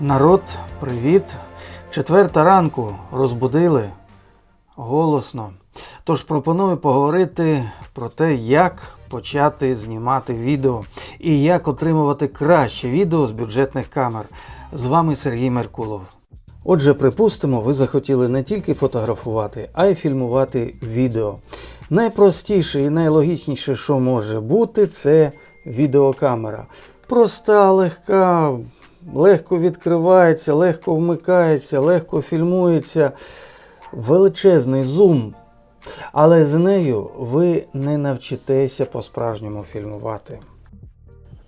Народ, привіт! Четверта ранку розбудили голосно. Тож пропоную поговорити про те, як почати знімати відео і як отримувати краще відео з бюджетних камер. З вами Сергій Меркулов. Отже, припустимо, ви захотіли не тільки фотографувати, а й фільмувати відео. Найпростіше і найлогічніше, що може бути, це відеокамера. Проста, легка, легко відкривається, легко вмикається, легко фільмується. Величезний зум. Але з нею ви не навчитеся по-справжньому фільмувати.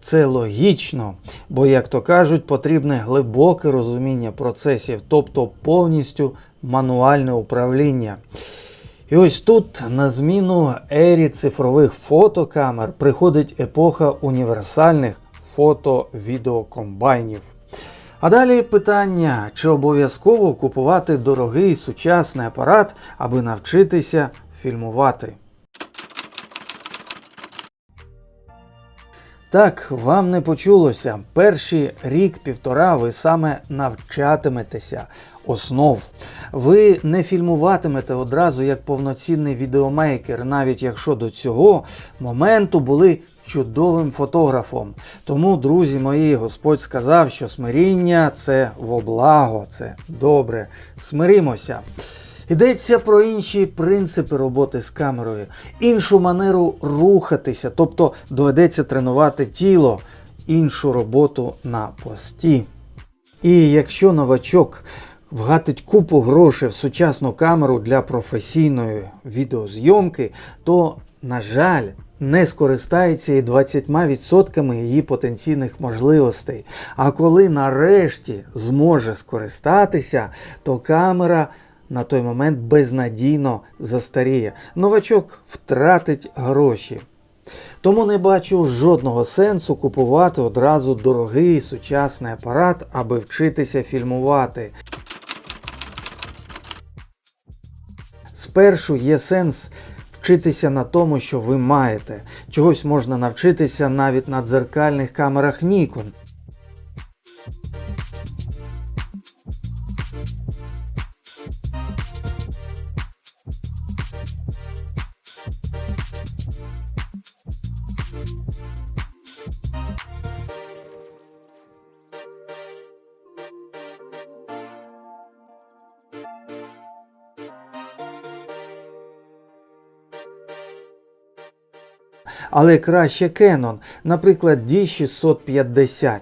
Це логічно, бо, як то кажуть, потрібне глибоке розуміння процесів, тобто повністю мануальне управління. І ось тут на зміну ері цифрових фотокамер приходить епоха універсальних фото-відеокомбайнів. А далі питання, чи обов'язково купувати дорогий сучасний апарат, аби навчитися фільмувати. Так, вам не почулося. Перший рік-півтора ви саме навчатиметеся основ. Ви не фільмуватимете одразу як повноцінний відеомейкер, навіть якщо до цього моменту були чудовим фотографом. Тому, друзі мої, Господь сказав, що смиріння це во благо, це добре. Смиримося. Йдеться про інші принципи роботи з камерою, іншу манеру рухатися, тобто доведеться тренувати тіло, іншу роботу на пості. І якщо новачок вгатить купу грошей в сучасну камеру для професійної відеозйомки, то, на жаль, не скористається і 20% її потенційних можливостей. А коли нарешті зможе скористатися, то камера на той момент безнадійно застаріє. Новачок втратить гроші. Тому не бачу жодного сенсу купувати одразу дорогий сучасний апарат, аби вчитися фільмувати. Спершу є сенс вчитися на тому, що ви маєте. Чогось можна навчитися навіть на дзеркальних камерах Nikon. Але краще Canon, наприклад, D650.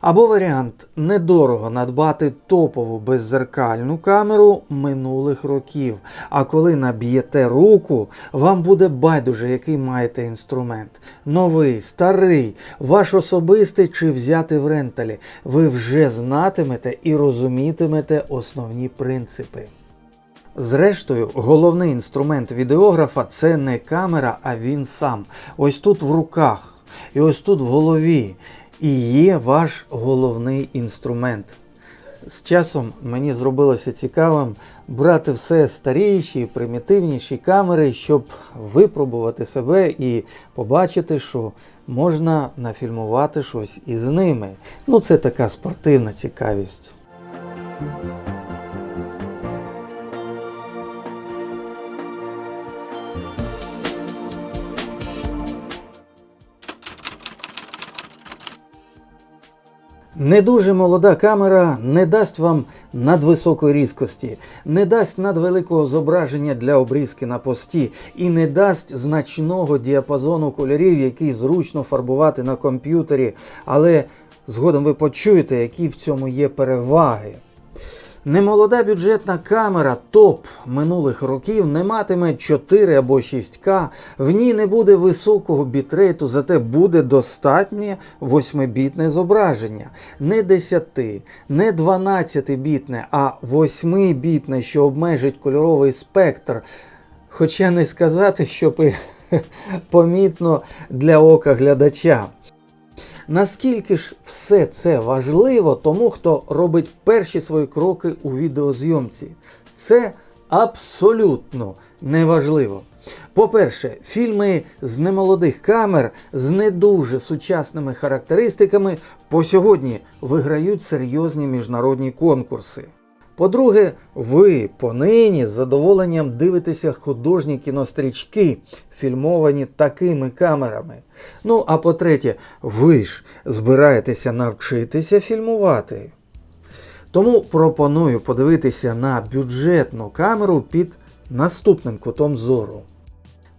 Або варіант недорого надбати топову беззеркальну камеру минулих років. А коли наб'єте руку, вам буде байдуже, який маєте інструмент. Новий, старий, ваш особистий чи взяти в ренталі. Ви вже знатимете і розумітимете основні принципи. Зрештою, головний інструмент відеографа це не камера, а він сам. Ось тут в руках, і ось тут в голові. І є ваш головний інструмент. З часом мені зробилося цікавим брати все старіші, примітивніші камери, щоб випробувати себе і побачити, що можна нафільмувати щось із ними. Ну, це така спортивна цікавість. Не дуже молода камера не дасть вам надвисокої різкості, не дасть надвеликого зображення для обрізки на пості і не дасть значного діапазону кольорів, який зручно фарбувати на комп'ютері. Але згодом ви почуєте, які в цьому є переваги. Немолода бюджетна камера топ минулих років не матиме 4 або 6К, в ній не буде високого бітрейту, зате буде достатнє 8-бітне зображення. Не 10, не 12-бітне, а 8-бітне, що обмежить кольоровий спектр. Хоча не сказати, щоб помітно для ока глядача. Наскільки ж все це важливо тому, хто робить перші свої кроки у відеозйомці? Це абсолютно неважливо. По-перше, фільми з немолодих камер з не дуже сучасними характеристиками по сьогодні виграють серйозні міжнародні конкурси. По-друге, ви понині з задоволенням дивитеся художні кінострічки, фільмовані такими камерами. Ну, а по-третє, ви ж збираєтеся навчитися фільмувати. Тому пропоную подивитися на бюджетну камеру під наступним кутом зору.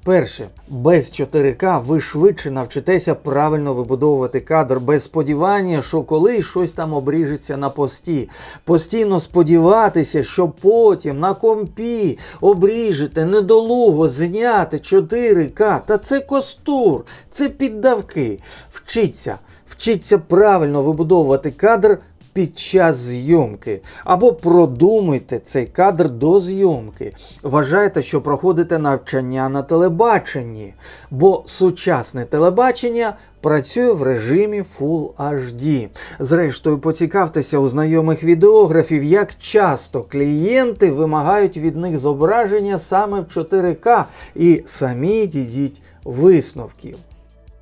Перше, без 4К ви швидше навчитеся правильно вибудовувати кадр без сподівання, що колись щось там обріжеться на пості. Постійно сподіватися, що потім на компі обріжете недолуго зняти 4К. Та це костур, це піддавки. Вчіться, вчіться правильно вибудовувати кадр під час зйомки. Або продумуйте цей кадр до зйомки. Вважайте, що проходите навчання на телебаченні, бо сучасне телебачення працює в режимі Full HD. Зрештою, поцікавтеся у знайомих відеографів, як часто клієнти вимагають від них зображення саме в 4К і самі дідіть висновків.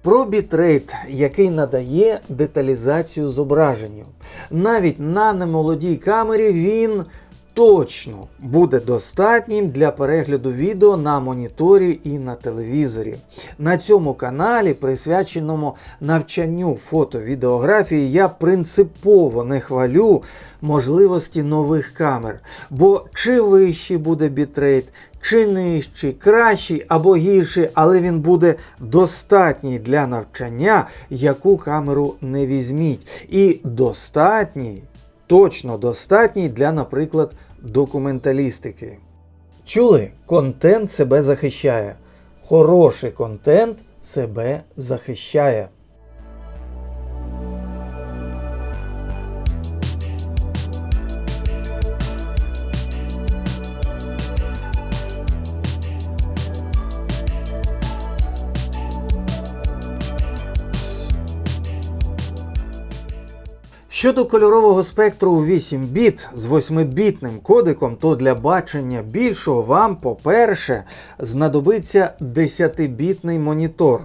Про бітрейт, який надає деталізацію зображенню. Навіть на немолодій камері він точно буде достатнім для перегляду відео на моніторі і на телевізорі. На цьому каналі, присвяченому навчанню фото-відеографії, я принципово не хвалю можливості нових камер. Бо чи вищий буде бітрейт, чи нижчий, кращий або гірший, але він буде достатній для навчання, яку камеру не візьміть. І достатній, точно достатній для, наприклад, документалістики. Чули? Контент себе захищає. Хороший контент себе захищає. Щодо кольорового спектру у 8 біт з 8-бітним кодиком, то для бачення більшого вам, по-перше, знадобиться 10-бітний монітор.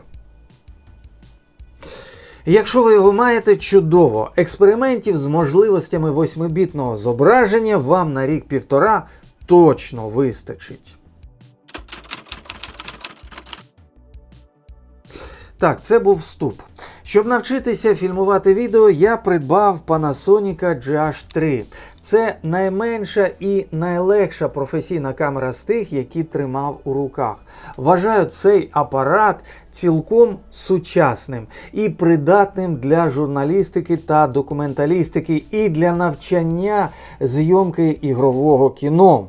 Якщо ви його маєте, чудово, експериментів з можливостями 8-бітного зображення вам на рік-півтора точно вистачить. Так, це був вступ. Щоб навчитися фільмувати відео, я придбав Panasonic GH3. Це найменша і найлегша професійна камера з тих, які тримав у руках. Вважаю цей апарат цілком сучасним і придатним для журналістики та документалістики, і для навчання зйомки ігрового кіно.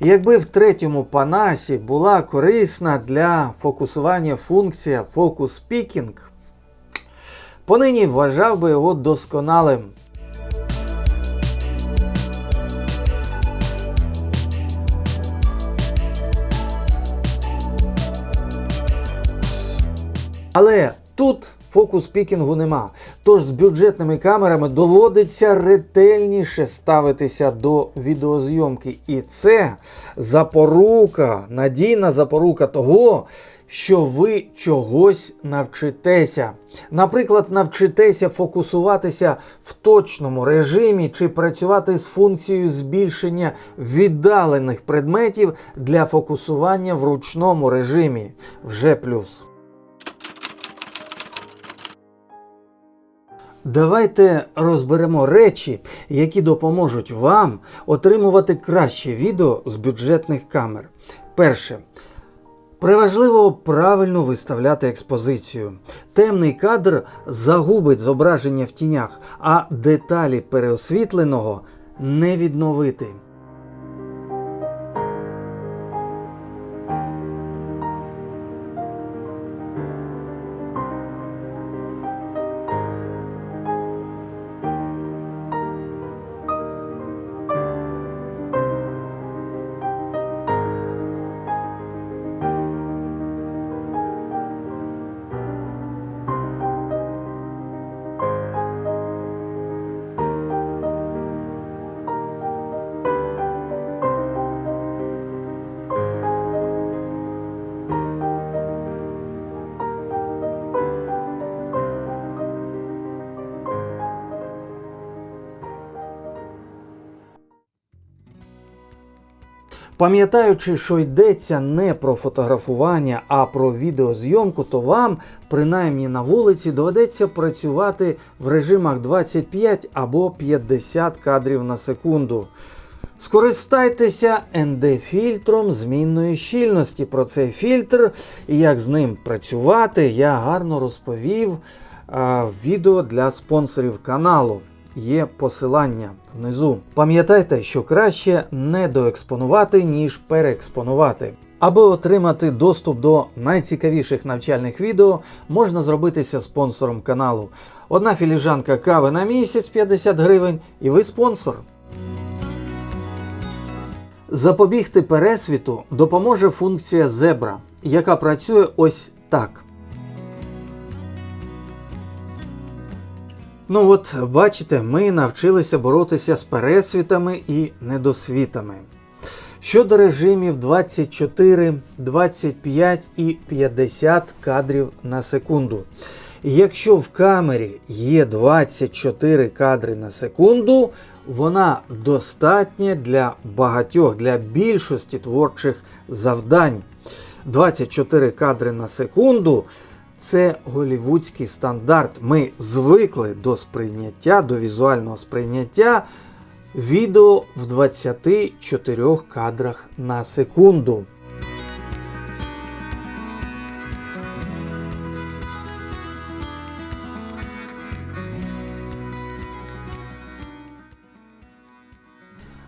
Якби в третьому панасі була корисна для фокусування функція Focus Picking, понині вважав би його досконалим. Але тут фокус пікінгу нема. Тож з бюджетними камерами доводиться ретельніше ставитися до відеозйомки. І це запорука, надійна запорука того, що ви чогось навчитеся. Наприклад, навчитеся фокусуватися в точному режимі чи працювати з функцією збільшення віддалених предметів для фокусування в ручному режимі. Вже плюс. Давайте розберемо речі, які допоможуть вам отримувати краще відео з бюджетних камер. Перше. Приважливо правильно виставляти експозицію. Темний кадр загубить зображення в тінях, а деталі переосвітленого не відновити. Пам'ятаючи, що йдеться не про фотографування, а про відеозйомку, то вам, принаймні на вулиці, доведеться працювати в режимах 25 або 50 кадрів на секунду. Скористайтеся ND-фільтром змінної щільності. Про цей фільтр і як з ним працювати, я гарно розповів а, відео для спонсорів каналу. Є посилання внизу. Пам'ятайте, що краще не доекспонувати, ніж переекспонувати. Аби отримати доступ до найцікавіших навчальних відео, можна зробитися спонсором каналу. Одна філіжанка кави на місяць 50 гривень, і ви спонсор. Запобігти пересвіту допоможе функція зебра, яка працює ось так. Ну от, бачите, ми навчилися боротися з пересвітами і недосвітами. Щодо режимів 24, 25 і 50 кадрів на секунду. Якщо в камері є 24 кадри на секунду, вона достатня для багатьох, для більшості творчих завдань. 24 кадри на секунду це голівудський стандарт. Ми звикли до сприйняття, до візуального сприйняття відео в 24 кадрах на секунду.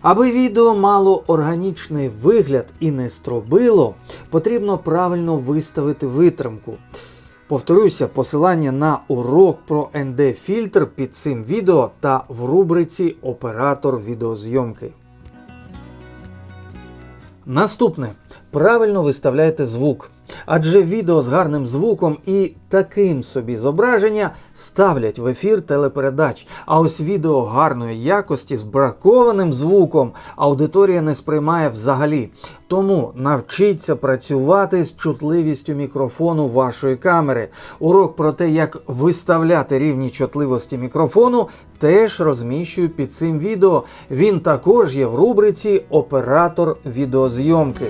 Аби відео мало органічний вигляд і не стробило, потрібно правильно виставити витримку. Повторюся, посилання на урок про ND-фільтр під цим відео та в рубриці Оператор відеозйомки. Наступне. Правильно виставляйте звук. Адже відео з гарним звуком і таким собі зображення ставлять в ефір телепередач. А ось відео гарної якості з бракованим звуком аудиторія не сприймає взагалі. Тому навчіться працювати з чутливістю мікрофону вашої камери. Урок про те, як виставляти рівні чутливості мікрофону, теж розміщую під цим відео. Він також є в рубриці Оператор відеозйомки.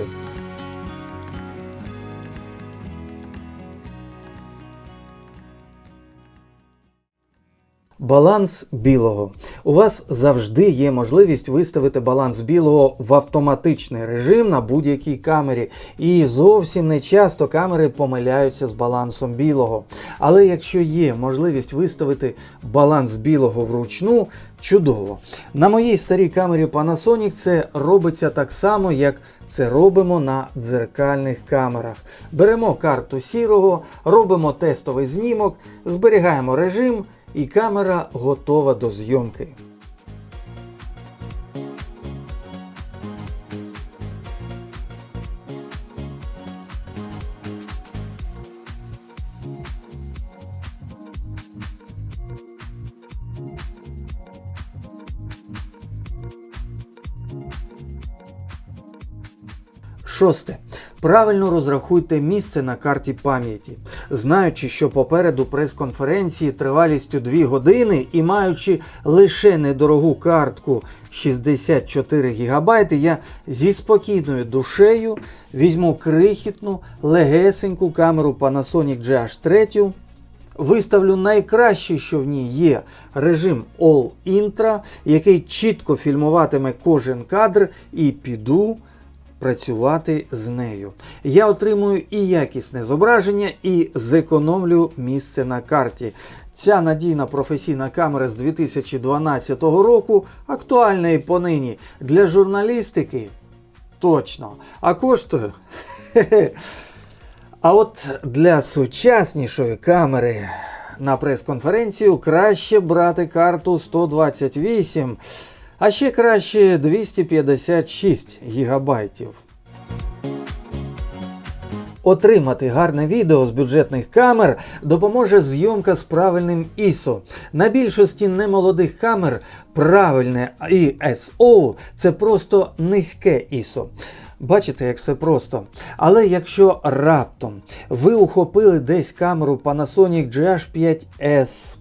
Баланс білого. У вас завжди є можливість виставити баланс білого в автоматичний режим на будь-якій камері. І зовсім не часто камери помиляються з балансом білого. Але якщо є можливість виставити баланс білого вручну, чудово. На моїй старій камері Panasonic це робиться так само, як це робимо на дзеркальних камерах. Беремо карту сірого, робимо тестовий знімок, зберігаємо режим і камера готова до зйомки. Шосте. Правильно розрахуйте місце на карті пам'яті. Знаючи, що попереду прес-конференції тривалістю 2 години і маючи лише недорогу картку 64 ГБ, я зі спокійною душею візьму крихітну, легесеньку камеру Panasonic GH3. Виставлю найкраще, що в ній є режим All Intra, який чітко фільмуватиме кожен кадр, і піду працювати з нею. Я отримую і якісне зображення, і зекономлю місце на карті. Ця надійна професійна камера з 2012 року актуальна і понині для журналістики. Точно. А коштує. А от для сучаснішої камери на прес-конференцію краще брати карту 128, а ще краще 256 гігабайтів. Отримати гарне відео з бюджетних камер допоможе зйомка з правильним ISO. На більшості немолодих камер правильне ISO – це просто низьке ISO. Бачите, як все просто. Але якщо раптом ви ухопили десь камеру Panasonic GH5S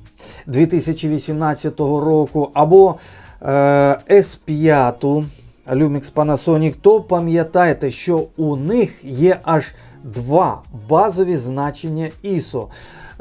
2018 року або S5 Lumix Panasonic, то пам'ятайте, що у них є аж два базові значення ISO.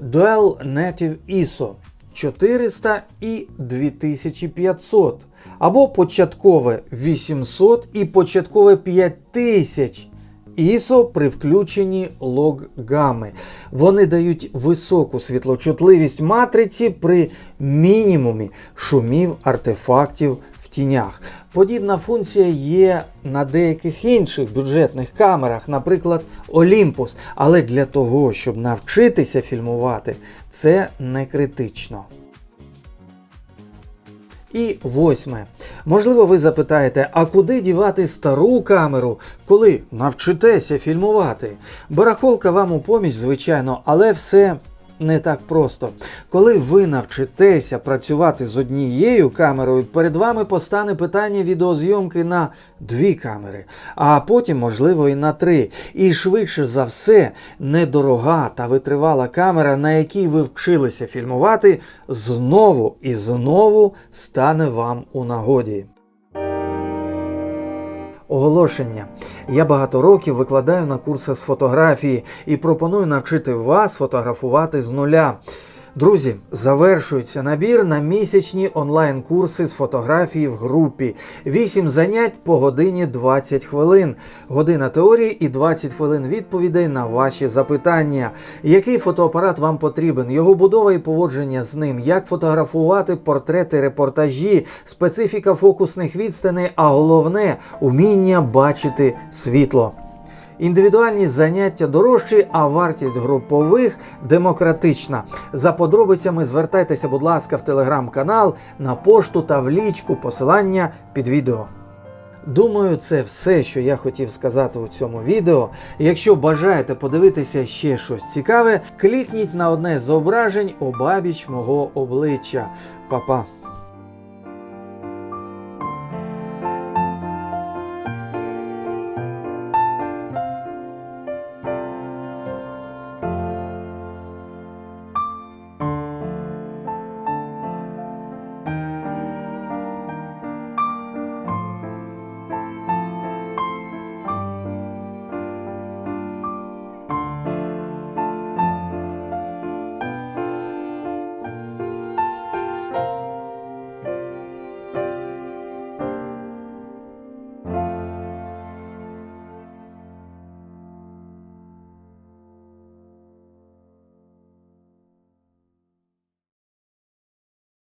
Dual Native ISO 400 і 2500. Або початкове 800 і початкове 5000. ISO при включенні лог-гами. Вони дають високу світлочутливість матриці при мінімумі шумів артефактів в тінях. Подібна функція є на деяких інших бюджетних камерах, наприклад, Olympus. Але для того, щоб навчитися фільмувати, це не критично. І восьме. Можливо, ви запитаєте, а куди дівати стару камеру, коли навчитеся фільмувати? Барахолка вам у поміч, звичайно, але все не так просто. Коли ви навчитеся працювати з однією камерою, перед вами постане питання відеозйомки на дві камери, а потім, можливо, і на три. І швидше за все, недорога та витривала камера, на якій ви вчилися фільмувати, знову і знову стане вам у нагоді. Оголошення. Я багато років викладаю на курсах з фотографії і пропоную навчити вас фотографувати з нуля. Друзі, завершується набір на місячні онлайн-курси з фотографії в групі. 8 занять по годині 20 хвилин. Година теорії і 20 хвилин відповідей на ваші запитання. Який фотоапарат вам потрібен? Його будова і поводження з ним, як фотографувати портрети, репортажі, специфіка фокусних відстаней, а головне уміння бачити світло. Індивідуальні заняття дорожчі, а вартість групових демократична. За подробицями звертайтеся, будь ласка, в телеграм-канал, на пошту та в лічку посилання під відео. Думаю, це все, що я хотів сказати у цьому відео. Якщо бажаєте подивитися ще щось цікаве, клікніть на одне з зображень обабіч мого обличчя. Па-па!